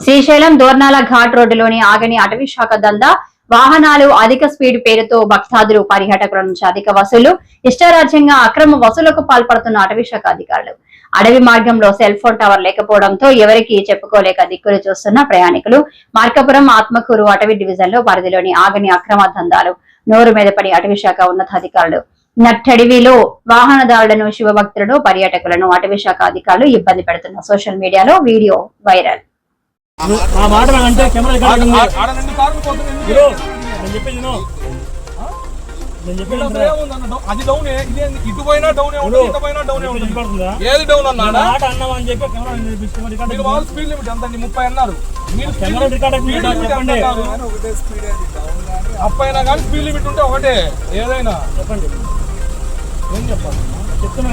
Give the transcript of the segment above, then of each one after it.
శ్రీశైలం దోర్నాల ఘాట్ రోడ్డులోని ఆగని అటవీ శాఖ దందా వాహనాలు అధిక స్పీడ్ పేరుతో భక్తాదులు పర్యాటకుల నుంచి అధిక వసూలు ఇష్టారాజ్యంగా అక్రమ వసూలకు పాల్పడుతున్న అటవీ శాఖ అధికారులు. అడవి మార్గంలో సెల్ ఫోన్ టవర్ లేకపోవడంతో ఎవరికి చెప్పుకోలేక దిక్కులు చూస్తున్న ప్రయాణికులు. మార్కాపురం ఆత్మకూరు అటవీ డివిజన్లో పరిధిలోని ఆగని అక్రమ దందాలు. నోరు మీద పడి అటవీ శాఖ ఉన్నతాధికారులు. నట్టడివిలో వాహనదారులను శివభక్తులను పర్యాటకులను అటవీ శాఖ అధికారులు ఇబ్బంది పెడుతున్న సోషల్ మీడియాలో వీడియో వైరల్. ఆ మాట అంటే కెమెరా నేను చెప్పేది? అది డౌనే? ఇటు పోయినా డౌనే ఉంటుంది ఇటు పోయినా డౌనే ఉంటుంది? ఏది డౌన్ అన్నాడా మాట అన్నావా అని చెప్పి కెమెరా ఉంది, చూపిస్తే మరి రికార్డ్ మీరు ఉంది. వాళ్ళ స్పీడ్ లిమిట్ ఎంత? అండి ముప్పై అన్నారు. మీరు స్పీడ్ కెమెరా రికార్డ్ స్పీడ్ ఉంది, లిమిట్ ఎంత చెప్పండి. అన్నారు? అప్ అయినా కానీ స్పీడ్ లిమిట్ ఉంటే ఒకటే. ఏదైనా. చెప్పండి. ఏం చెప్పాలి? చెప్తున్నా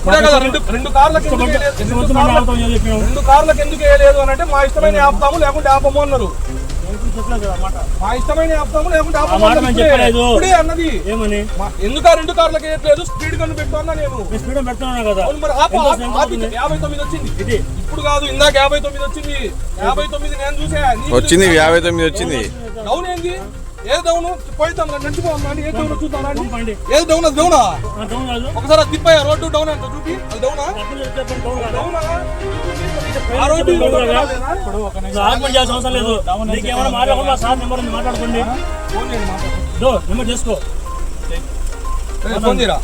ఇప్పుడే కదా రెండు రెండు కార్లకు ఎందుకు ఇష్టపడ్డ- వేయలేదు? రెండు కార్లకు- ఆపుతామని చెప్పి చెప్పాము. రెండు కార్లకు ఎందుకు వేయలేదు అని అంటే మా ఇష్టమైన ఆపుతాము లేకుంటే ఆపము అన్నారు. మా ఇష్టమైన ఆపుతాము లేకుంటే ఆపము ఇప్పుడే. అన్నది. ఏమని? ఎందుకు ఆ రెండు కార్లకు వేయట్లేదు? స్పీడ్ గన్ను పెట్టు అన్నా నేను స్పీడ్ కదా. మరి ఆపు, యాభై తొమ్మిది వచ్చింది. ఇది. ఇప్పుడు కాదు ఇందాక యాభై తొమ్మిది వచ్చింది. యాభై తొమ్మిది నేను చూసా వచ్చింది యాభై తొమ్మిది వచ్చింది. డౌన్ ఏంది? పోయిద్దాం చూద్దాం రండి అది డౌనా ఆ, డౌన్ కాదు ఒకసారి అది తిప్పాయా రోడ్డు డౌన్ అంత చూపి. అది డౌనా ఆ రోడ్డు అవసరం లేదు. నీకేమైనా మాట్లాడకుండా సార్ నెంబర్ ఉంది మాట్లాడుకోండి. ఫోన్ చేయండి మాట్లాడు. దో నెంబర్ చేసుకో ఏ, ఫోన్ చేయరా?